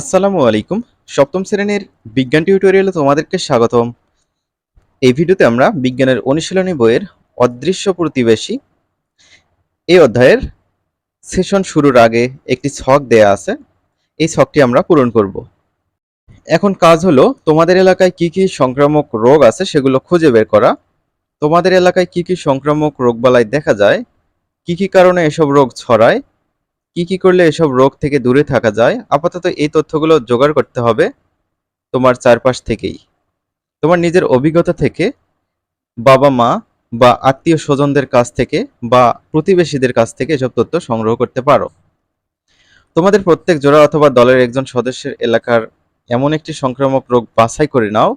আসসালামু আলাইকুম। সপ্তম শ্রেণির বিজ্ঞান টিউটোরিয়ালে তোমাদেরকে স্বাগতম। এই ভিডিওতে আমরা বিজ্ঞানের অনুশীলনী বইয়ের অদৃশ্য প্রতিবেশী এই অধ্যায়ের সেশন শুরুর আগে একটি ছক দেয়া আছে। এই ছকটি আমরা পূরণ করব। এখন কাজ হলো, তোমাদের এলাকায় কি কি সংক্রামক রোগ আছে সেগুলো খুঁজে বের করা। তোমাদের এলাকায় কি কি সংক্রামক রোগবালাই দেখা যায়, কি কি কারণে এসব রোগ ছড়ায় কি কি করলে এসব রোগ থেকে দূরে থাকা যায়? আপাতত এই তথ্যগুলো জোগাড় করতে হবে তোমার চারপাশ থেকেই। তোমার নিজের অভিজ্ঞতা থেকে, বাবা মা বা আত্মীয় স্বজনদের কাছ থেকে বা প্রতিবেশীদের কাছ থেকে এসব তথ্য সংগ্রহ করতে পারো। তোমাদের প্রত্যেক জোড়া অথবা দলের একজন সদস্যের এলাকার এমন একটি সংক্রামক রোগ বাছাই করে নাও,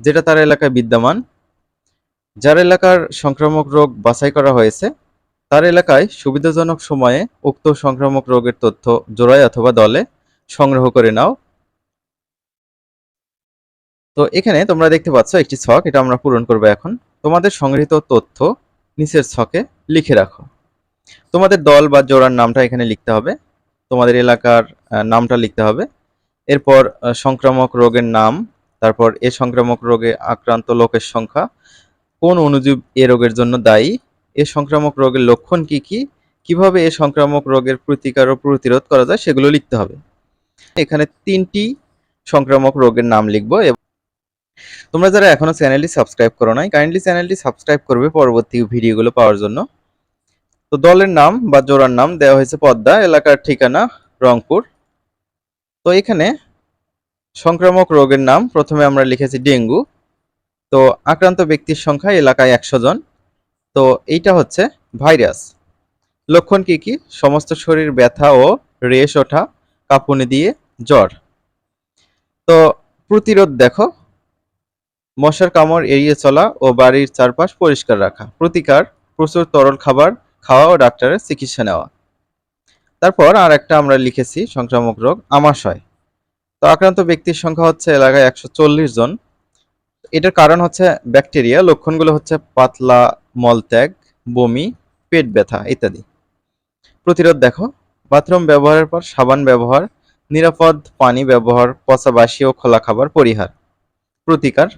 যেটা তার এলাকায় বিদ্যমান। যার এলাকার সংক্রামক রোগ বাছাই করা হয়েছে তার এলাকায় সুবিধাজনক সময়ে উক্ত সংক্রামক রোগের তথ্য জোড়ায় অথবা দলে সংগ্রহ করে নাও। তো এখানে তোমরা দেখতে পাচ্ছ একটি ছক, এটা আমরা পূরণ করব এখন। তোমাদের সংগৃহীত তথ্য নিচের ছকে লিখে রাখো। তোমাদের দল বা জোড়ার নামটা এখানে লিখতে হবে। তোমাদের এলাকার নামটা লিখতে হবে। এরপর সংক্রামক রোগের নাম, তারপর এ সংক্রামক রোগে আক্রান্ত লোকের সংখ্যা, কোন অনুজীব এ রোগের জন্য দায়ী এ সংক্রামক রোগের লক্ষণ কি কি? কীভাবে এ সংক্রামক রোগের প্রতিকার ও প্রতিরোধ করা যায় সেগুলো লিখতে হবে। এখানে তিনটি সংক্রামক রোগের নাম লিখব এবং তোমরা যারা এখনও চ্যানেলটি সাবস্ক্রাইব করো নাই, কাইন্ডলি চ্যানেলটি সাবস্ক্রাইব করবে পরবর্তী ভিডিওগুলো পাওয়ার জন্য। তো দলের নাম বা জোড়ার নাম দেওয়া হয়েছে পদ্মা, এলাকার ঠিকানা রংপুর। তো এখানে সংক্রামক রোগের নাম প্রথমে আমরা লিখেছি ডেঙ্গু। তো আক্রান্ত ব্যক্তির সংখ্যা এলাকায় একশো জন। তো এইটা হচ্ছে ভাইরাস। লক্ষণ কি কি? সমস্ত শরীর ব্যথা ও রেশ ওঠা, কাঁপুনি দিয়ে জ্বর। তো প্রতিরোধ দেখো, মশার কামড় এড়িয়ে চলা ও বাড়ির চারপাশ পরিষ্কার রাখা, প্রতিকার, প্রচুর তরল খাবার খাওয়া ও ডাক্তারের চিকিৎসা নেওয়া। তারপর আর একটা আমরা লিখেছি, সংক্রামক রোগ, আমাশয়। তো আক্রান্ত ব্যক্তির সংখ্যা হচ্ছে এলাকায় একশো চল্লিশ জন। এটার কারণ হচ্ছে ব্যাকটেরিয়া, লক্ষণগুলো হচ্ছে পাতলা, মলত্যাগ, বমি, পেট ব্যথা ইত্যাদি। প্রতিরোধ দেখো, বাথরুম ব্যবহারের পর সাবান ব্যবহার, নিরাপদ পানি ব্যবহার, পচা বাসি ও খোলা খাবার পরিহার। প্রতিকার,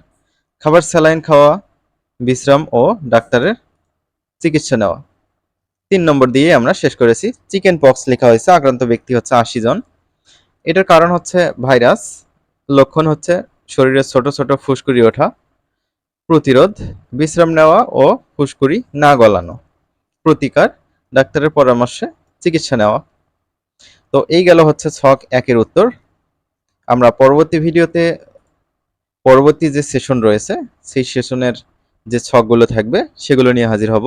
খাবার স্যালাইন খাওয়া, বিশ্রাম ও ডাক্তারের চিকিৎসা নেওয়া। তিন নম্বর দিয়ে আমরা শেষ করেছি, চিকেন পক্স লেখা হয়েছে, আক্রান্ত ব্যক্তি হচ্ছে আশি জন। এটার কারণ হচ্ছে ভাইরাস, লক্ষণ হচ্ছে শরীরে ছোট ছোট ফুসকুড়ি ওঠা, প্রতিরোধ, বিশ্রাম নেওয়া ও ফুসকুড়ি না গলানো, প্রতিকার, ডাক্তারের পরামর্শে চিকিৎসা নেওয়া। তো এই গেল হচ্ছে ছক একের উত্তর। আমরা পরবর্তী ভিডিওতে পরবর্তী যে সেশন রয়েছে, সেই সেশনের যে ছকগুলো থাকবে, সেগুলো নিয়ে হাজির হব।